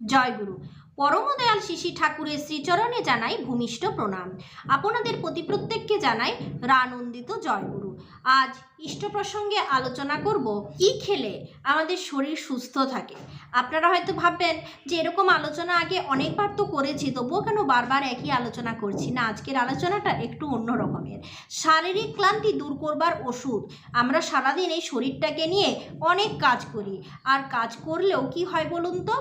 জয়গুরু পরমদয়াল শিশি ঠাকুরের শ্রীচরণে জানাই ভূমিষ্ঠ প্রণাম। আপনাদের প্রতি প্রত্যেককে জানাই রানন্দিত জয়গুরু আজ ইষ্ট প্রসঙ্গে আলোচনা করব, কি খেলে আমাদের শরীর সুস্থ থাকে? আপনারা হয়তো ভাববেন যে এরকম আলোচনা আগে অনেকবার তো করেছি, তবুও কেন বারবার একই আলোচনা করছি? না, আজকের আলোচনাটা একটু অন্য রকমের। শারীরিক ক্লান্তি দূর করবার ওষুধ। আমরা সারাদিন এই শরীরটাকে নিয়ে অনেক কাজ করি। আর কাজ করলেও কি হয় বলুন তো?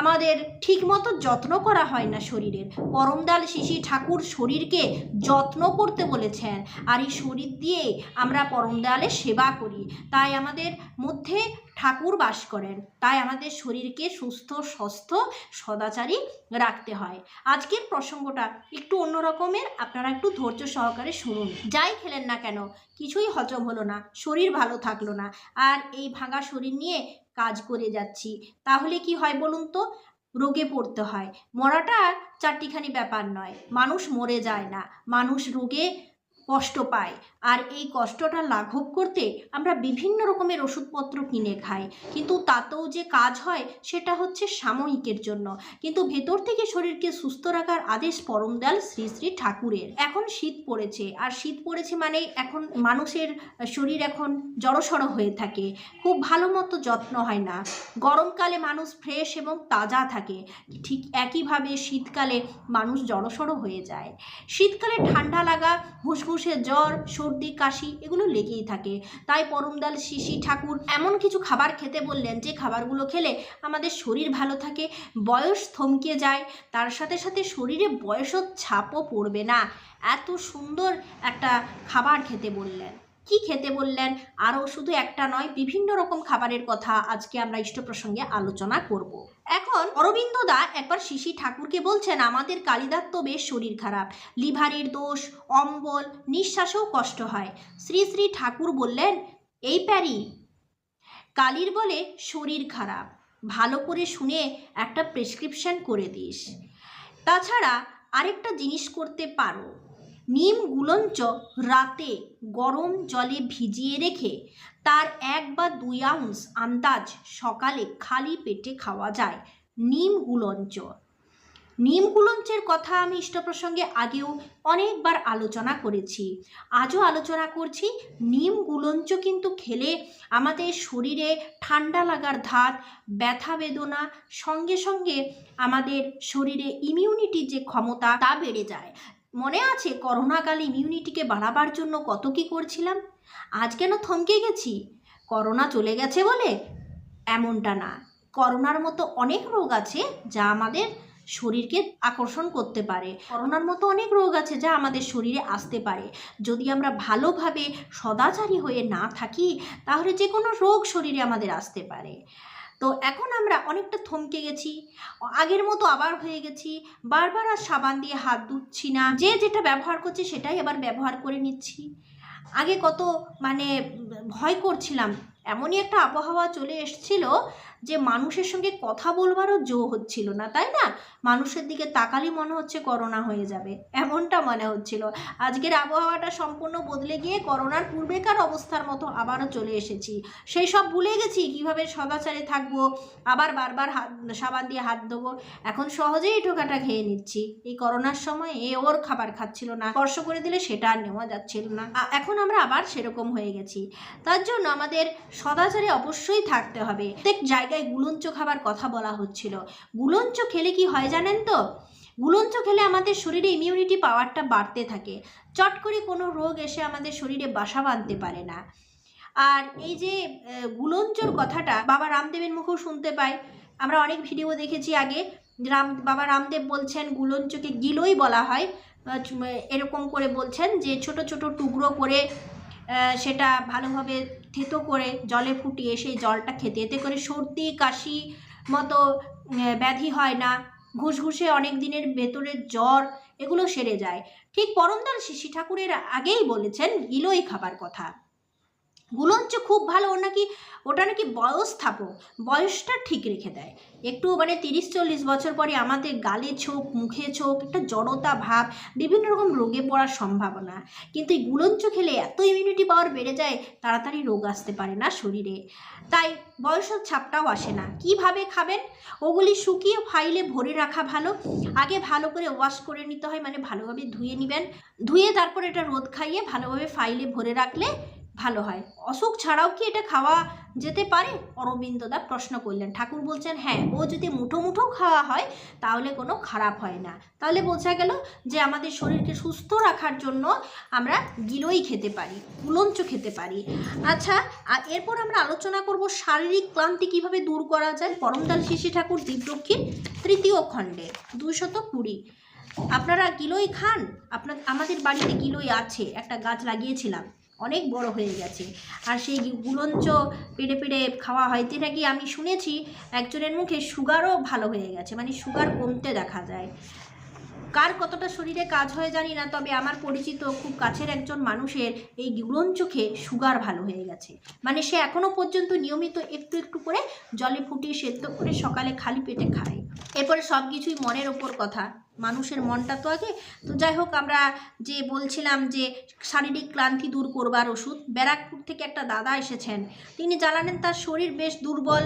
আমাদের ঠিকমতো যত্ন করা হয় না শরীরের। পরমদাল শিশি ঠাকুর শরীরকে যত্ন করতে বলেছেন। আর এই শরীর দিয়ে আমরা পরমদয়ালের সেবা করি। তাই আমাদের মধ্যে ঠাকুর বাস করেন। তাই আমাদের শরীরকে সুস্থ স্বস্থ সদাচারী রাখতে হয়। আজকের প্রসঙ্গটা একটু অন্য রকমের আপনারা একটু ধৈর্য সহকারে শুনুন। যাই খেলেন না কেন, কিছুই হজম হলো না, শরীর ভালো থাকল না। আর এই ভাঙা শরীর নিয়ে কাজ করে যাচ্ছি। তাহলে কি হয় বলুন তো? রোগে পড়তে হয়। মরাটা চারটিখানি ব্যাপার নয়। মানুষ মরে যায় না। মানুষ রোগে কষ্ট পায়। আর এই কষ্টটা লাঘব করতে আমরা বিভিন্ন রকমের ওষুধপত্র কিনে খাই। কিন্তু তাতেও যে কাজ হয়, সেটা হচ্ছে সাময়িকের জন্য। কিন্তু ভেতর থেকে শরীরকে সুস্থ রাখার আদেশ পরমদয়াল শ্রী শ্রী ঠাকুরের। এখন শীত পড়েছে। আর শীত পড়েছে মানে এখন মানুষের শরীর এখন জড়সড় হয়ে থাকে। খুব ভালো মতো যত্ন হয় না। গরমকালে মানুষ ফ্রেশ এবং তাজা থাকে। ঠিক একইভাবে শীতকালে মানুষ জড়সড় হয়ে যায়। শীতকালে ঠান্ডা লাগা ঘুসঘুসে জ্বর সর্দি, কাশি এগুলো লেগেই থাকে। তাই পরমদাল, শিশি, ঠাকুর এমন কিছু খাবার খেতে বললেন যে খাবারগুলো খেলে আমাদের শরীর ভালো থাকে, বয়স থমকে যায়, তার সাথে সাথে শরীরে বয়সও ছাপও পড়বে না। এত সুন্দর একটা খাবার খেতে বললেন। কি খেতে বললেন? আরও শুধু একটা নয়, বিভিন্ন রকম খাবারের কথা আজকে আমরা ইষ্ট প্রসঙ্গে আলোচনা করব। এখন অরবিন্দ দা একবার শিশি ঠাকুরকে বলছেন, আমাদের কালিদার তো বেশ শরীর খারাপ। লিভারের দোষ, অম্বল, নিঃশ্বাসেও কষ্ট হয়। শ্রী শ্রী ঠাকুর বললেন, এই প্যারি। কালির বলে, শরীর খারাপ। ভালো করে শুনে একটা প্রেসক্রিপশন করে দিস। তাছাড়া আরেকটা জিনিস করতে পারো। নিম গুলঞ্চ রাতে গরম জলে ভিজিয়ে রেখে তার এক বা দুই আউন্স আন্দাজ সকালে খালি পেটে খাওয়া যায়। নিম গুলঞ্চ। নিম গুলঞ্চের কথা আমি ইষ্ট প্রসঙ্গে আগেও অনেকবার আলোচনা করেছি। আজও আলোচনা করছি, নিম গুলঞ্চ কিন্তু খেলে আমাদের শরীরে ঠান্ডা লাগার ধাত, ব্যথা বেদনা, সঙ্গে সঙ্গে আমাদের শরীরে ইমিউনিটি যে ক্ষমতা তা বেড়ে যায়। মনে আছে করোনাকালে ইমিউনিটিকে বাড়াবার জন্য কত কি করছিলাম? আজ কেন থমকে গেছি? করোনা চলে গেছে বলে এমনটা না। করোনার মতো অনেক রোগ আছে যা আমাদের শরীরকে আকর্ষণ করতে পারে। করোনার মতো অনেক রোগ আছে যা আমাদের শরীরে আসতে পারে। যদি আমরা ভালোভাবে সদাচারী হয়ে না থাকি, তাহলে যে কোনো রোগ শরীরে আমাদের আসতে পারে। তো এখন আমরা অনেকটা থমকে গেছি। আগের মতো আবার হয়ে গেছি। বারবার আর সাবান দিয়ে হাত ধুচ্ছি না। যে যেটা ব্যবহার করছে সেটাই আবার ব্যবহার করে নিচ্ছি। আগে কত মানে ভয় করছিলাম। এমনই একটা আবহাওয়া চলে এসছিল যে মানুষের সঙ্গে কথা বলবারও জো হচ্ছিল না, তাই না? মানুষের দিকে তাকালে মনে হচ্ছে করোনা হয়ে যাবে। এমনটা মনে হচ্ছিল। আজকের আবহাওয়াটা সম্পূর্ণ বদলে গিয়ে করোনার পূর্বেকার অবস্থার মতো আবারও চলে এসেছি। সেই সব ভুলে গেছি, কীভাবে সদাচারে থাকব? আবার বারবার হাত, সাবান দিয়ে হাত দেবো এখন সহজেই ঠোকাটা খেয়ে নিচ্ছি। এই করোনার সময় এ ওর খাবার খাচ্ছিল না। স্পর্শ করে দিলে সেটা আর নেওয়া যাচ্ছিল না। এখন আমরা আবার সেরকম হয়ে গেছি। তার জন্য আমাদের সদাচারে অবশ্যই থাকতে হবে। প্রত্যেক জায়গায় গুলঞ্চ খাবার কথা বলা হচ্ছিল। গুলঞ্চ খেলে কি হয় জানেন তো? গুলঞ্চ খেলে আমাদের শরীরে ইমিউনিটি পাওয়ারটা বাড়তে থাকে। চট করে কোনো রোগ এসে আমাদের শরীরে বাসা বাঁধতে পারে না। আর এই যে গুলঞ্চর কথাটা বাবা রামদেবের মুখেও শুনতে পাই। আমরা অনেক ভিডিও দেখেছি আগে। রাম, বাবা রামদেব বলছেন, গুলঞ্চকে গিলোই বলা হয়। এরকম করে বলছেন যে, ছোট ছোট টুকরো করে সেটা ভালোভাবে থেতো করে জলে ফুটিয়ে সেই জলটা খেতে। এতে করে সর্দি, কাশি মতো ব্যাধি হয় না। ঘুষঘুষে অনেক দিনের ভেতরের জ্বর, এগুলো সেরে যায়। ঠিক পরমদার শিশি ঠাকুরের আগেই বলেছেন, গিলোই খাবার কথা। গুলঞ্চ খুব ভালো, ওর নাকি, ওটা নাকি বয়স থাপক বয়সটা ঠিক রেখে দেয়। একটু মানে তিরিশ চল্লিশ বছর পরে আমাদের গালে ছোপ, মুখে ছোপ, একটা জড়তা ভাব, বিভিন্ন রকম রোগে পড়ার সম্ভাবনা। কিন্তু এই গুলঞ্চ খেলে এত ইমিউনিটি পাওয়ার বেড়ে যায়, তাড়াতাড়ি রোগ আসতে পারে না শরীরে। তাই বয়সের ছাপটাও আসে না। কীভাবে খাবেন? ওগুলি শুকিয়ে ফাইলে ভরে রাখা ভালো। আগে ভালো করে ওয়াশ করে নিতে হয় মানে ভালোভাবে ধুয়ে নেবেন। ধুয়ে তারপর এটা রোদ খাইয়ে ভালোভাবে ফাইলে ভরে রাখলে ভালো হয়। অসুখ ছাড়াও কি এটা খাওয়া যেতে পারে? অরবিন্দ অরবিন্দদা প্রশ্ন করলেন। ঠাকুর বলছেন হ্যাঁ ও যদি মুঠো মুঠো খাওয়া হয়, তাহলে কোনো খারাপ হয় না। তাহলে বোঝা গেল যে আমাদের শরীরকে সুস্থ রাখার জন্য আমরা গিলোই খেতে পারি কুলঞ্চ খেতে পারি। আচ্ছা আর এরপর আমরা আলোচনা করব শারীরিক ক্লান্তি কীভাবে দূর করা যায়? পরমদাল শিশি ঠাকুর, দীপরক্ষীর তৃতীয় খণ্ডে দুশত কুড়ি। আপনারা গিলোই খান? আপনার, আমাদের বাড়িতে গিলোই আছে, একটা গাছ লাগিয়েছিলাম। অনেক বড় হয়ে গেছে। আর সেই গুলঞ্চ পেড়ে পেড়ে খাওয়া হয়তে নাকি আমি শুনেছি, একজনের মুখে সুগারও ভালো হয়ে গেছে মানে সুগার কমতে দেখা যায়। কার কতটা শরীরে কাজ হয় জানি না, তবে আমার পরিচিত খুব কাছের একজন মানুষের এই গুলঞ্চ খেয়ে সুগার ভালো হয়ে গেছে। মানে সে এখনও পর্যন্ত নিয়মিত একটু একটু করে জলে ফুটিয়ে সেদ্ধ করে সকালে খালি পেটে খায়। এরপরে সব কিছুই মনের ওপর কথা। মানুষের মনটা তো আগে। তো যাই হোক, আমরা যে বলছিলাম যে শারীরিক ক্লান্তি দূর করবার ওষুধ, ব্যারাকপুর থেকে একটা দাদা এসেছেন। তিনি জানালেন তার শরীর বেশ দুর্বল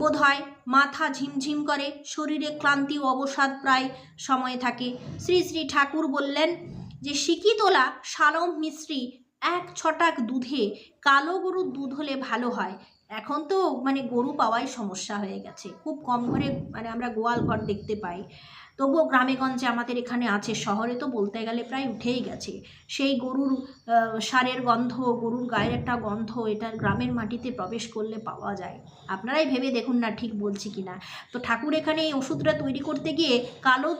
বোধ হয়, মাথা ঝিমঝিম করে, শরীরে ক্লান্তি ও অবসাদ প্রায় সময় থাকে। শ্রী শ্রী ঠাকুর বললেন যে সিকিতোলা শালম মিশ্রি এক ছটাক দুধে, কালো গরুর দুধ হলে ভালো হয়। এখন তো মানে গরু পাওয়াই সমস্যা হয়ে গেছে। খুব কম ঘরে মানে আমরা গোয়াল ঘর দেখতে পাই। তবুও গ্রামে গঞ্জে আমাদের এখানে আছে, শহরে তো বলতে গেলে প্রায় উঠেই গেছে। সেই গরুর সারের গন্ধ, গরুর গায়ের একটা গন্ধ, এটা গ্রামের মাটিতে প্রবেশ করলে পাওয়া যায়। আপনারাই ভেবে দেখুন না ঠিক বলছি কি না তো ঠাকুর এখানে এই ওষুধটা তৈরি করতে গিয়ে কালো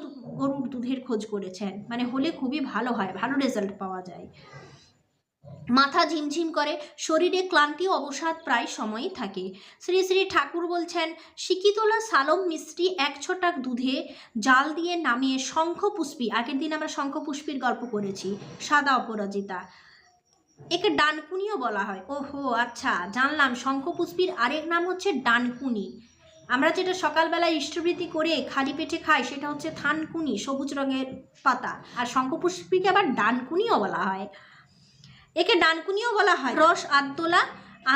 গরুর দুধের খোঁজ করেছেন। মানে হলে খুবই ভালো হয়, ভালো রেজাল্ট পাওয়া যায়। মাথা ঝিমঝিম করে, শরীরে ক্লান্তি অবসাদ প্রায় সময়ই থাকে। শ্রী শ্রী ঠাকুর বলছেন সিকিতলা সালম মিষ্টি এক ছটাক দুধে, জাল দিয়ে নামিয়ে শঙ্খপুষ্পী আগের দিন আমরা শঙ্খপুষ্পীর গল্প করেছি সাদা অপরাজিতা। একে ডানকুনিও বলা হয়। ওহো আচ্ছা জানলাম, শঙ্খপুষ্পীর আরেক নাম হচ্ছে ডানকুনি। আমরা যেটা সকালবেলায় ইষ্টবৃত্তি করে খালি পেটে খাই, সেটা হচ্ছে থানকুনি, সবুজ রঙের পাতা। আর শঙ্খপুষ্পীকে আবার ডানকুনিও বলা হয়। একে ডানকুনিও বলা হয়। রস আদতোলা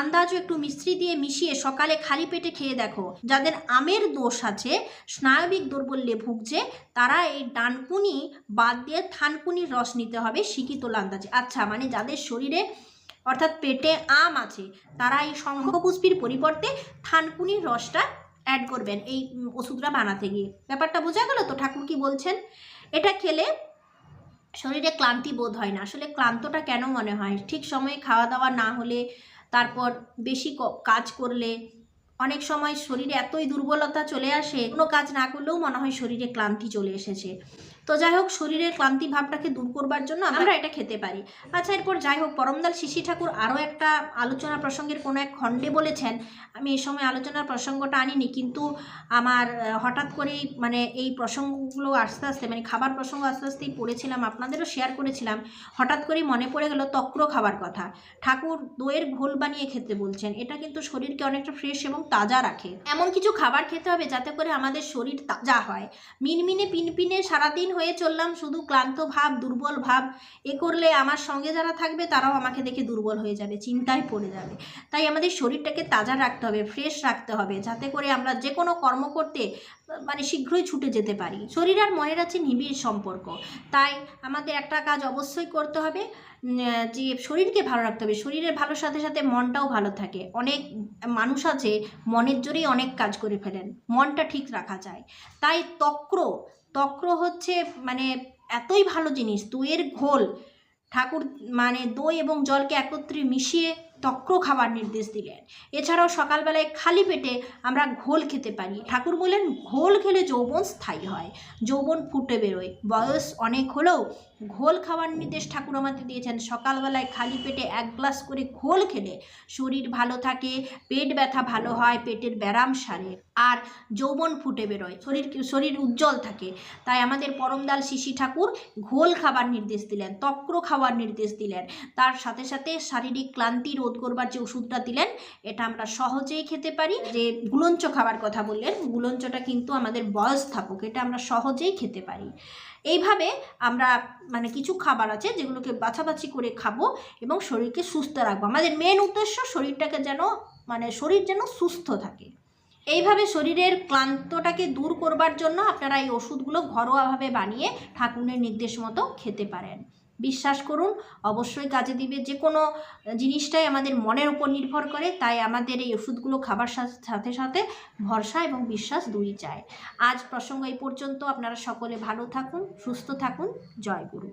আন্দাজও একটু মিশ্রি দিয়ে মিশিয়ে সকালে খালি পেটে খেয়ে দেখো। যাদের আমের দোষ আছে, স্নায়বিক দুর্বল্যে ভুগছে, তারা এই ডানকুনি বাদ দিয়ে থানকুনির রস নিতে হবে শিকিতোলা আন্দাজে। আচ্ছা মানে যাদের শরীরে অর্থাৎ পেটে আম আছে, তারা এই শঙ্খপুষ্পীর পরিবর্তে থানকুনির রসটা অ্যাড করবেন এই ওষুধটা বানাতে গিয়ে। ব্যাপারটা বোঝা গেল তো? ঠাকুর কি বলছেন? এটা খেলে শরীরে ক্লান্তি বোধ হয় না। আসলে ক্লান্তটা কেন মনে হয়? ঠিক সময়ে খাওয়া দাওয়া না হলে, তারপর বেশি কাজ করলে, অনেক সময় শরীরে এতই দুর্বলতা চলে আসে, কোনো কাজ না করলেও মনে হয় শরীরে ক্লান্তি চলে এসেছে। তো যাই হোক শরীরের ক্লান্তি ভাবটাকে দূর করবার জন্য আমরা এটা খেতে পারি। আচ্ছা এরপর যাই হোক পরমদাল শিশি ঠাকুর আরও একটা আলোচনা প্রসঙ্গের কোনো এক খণ্ডে বলেছেন। আমি এই সময় আলোচনার প্রসঙ্গটা আনিনি কিন্তু আমার হঠাৎ করেই মানে এই প্রসঙ্গগুলো আস্তে আস্তে মানে খাবার প্রসঙ্গ আস্তে আস্তেই পড়েছিলাম আপনাদেরও শেয়ার করেছিলাম। হঠাৎ করেই মনে পড়ে গেল তক্র খাবার কথা। ঠাকুর দইয়ের ঘোল বানিয়ে খেতে বলছেন এটা কিন্তু শরীরকে অনেকটা ফ্রেশ এবং তাজা রাখে। এমন কিছু খাবার খেতে হবে যাতে করে আমাদের শরীর তাজা হয়। মিনমিনে পিনপিনে সারাদিন হয়ে চললাম, শুধু ক্লান্ত ভাব, দুর্বল ভাব, এ করলে আমার সঙ্গে যারা থাকবে তারাও আমাকে দেখে দুর্বল হয়ে যাবে, চিন্তায় পড়ে যাবে। তাই আমাদের শরীরটাকে তাজা রাখতে হবে ফ্রেশ রাখতে হবে, যাতে করে আমরা যে কোনো কর্ম করতে মানে শীঘ্রই ছুটে যেতে পারি। শরীর আর মনের আছে নিবিড় সম্পর্ক। তাই আমাদের একটা কাজ অবশ্যই করতে হবে যে শরীরকে ভালো রাখতে হবে। শরীরের ভালোর সাথে সাথে মনটাও ভালো থাকে। অনেক মানুষ আছে মনের জোরেই অনেক কাজ করে ফেলেন, মনটা ঠিক রাখা যায়। তাই তক্র তক্র হচ্ছে মানে এতই ভালো জিনিস, দইয়ের ঘোল, ঠাকুর মানে দই এবং জলকে একত্রে মিশিয়ে তক্র খাবার নির্দেশ দিলেন। এছাড়াও সকালবেলায় খালি পেটে আমরা ঘোল খেতে পারি। ঠাকুর বলেন ঘোল খেলে যৌবন স্থায়ী হয়, যৌবন ফুটে বেরোয়। বয়স অনেক হলেও ঘোল খাওয়ার নির্দেশ ঠাকুর আমাদের দিয়েছেন। সকালবেলায় খালি পেটে এক গ্লাস করে ঘোল খেলে শরীর ভালো থাকে, পেট ব্যথা ভালো হয়, পেটের ব্যারাম সারে আর যৌবন ফুটে বেরোয়, শরীর শরীর উজ্জ্বল থাকে। তাই আমাদের পরমদাল শিশি ঠাকুর ঘোল খাবার নির্দেশ দিলেন, তক্র খাওয়ার নির্দেশ দিলেন। তার সাথে সাথে শারীরিক ক্লান্তি রোধ করবার যে ওষুধটা দিলেন, এটা আমরা সহজেই খেতে পারি। যে গুলঞ্চ খাবার কথা বললেন, গুলঞ্চটা কিন্তু আমাদের বয়স থাকুক, এটা আমরা সহজেই খেতে পারি। এইভাবে আমরা মানে কিছু খাবার আছে যেগুলোকে বাছাবাছি করে খাব এবং শরীরকে সুস্থ রাখব। আমাদের মেন উদ্দেশ্য শরীরটাকে যেন মানে শরীর যেন সুস্থ থাকে। এইভাবে শরীরের ক্লান্তটাকে দূর করবার জন্য আপনারা এই ওষুধগুলো ঘরোয়াভাবে বানিয়ে ঠাকুরের নির্দেশ মতো খেতে পারেন। বিশ্বাস করুন, অবশ্যই কাজে দিবে। যে কোনো জিনিসটাই আমাদের মনের উপর নির্ভর করে, তাই আমাদের এই ওষুধগুলো খাবার সাথে সাথে ভরসা এবং বিশ্বাস দুই চায় আজ প্রসঙ্গ এই পর্যন্ত। আপনারা সকলে ভালো থাকুন, সুস্থ থাকুন। জয় গুরু।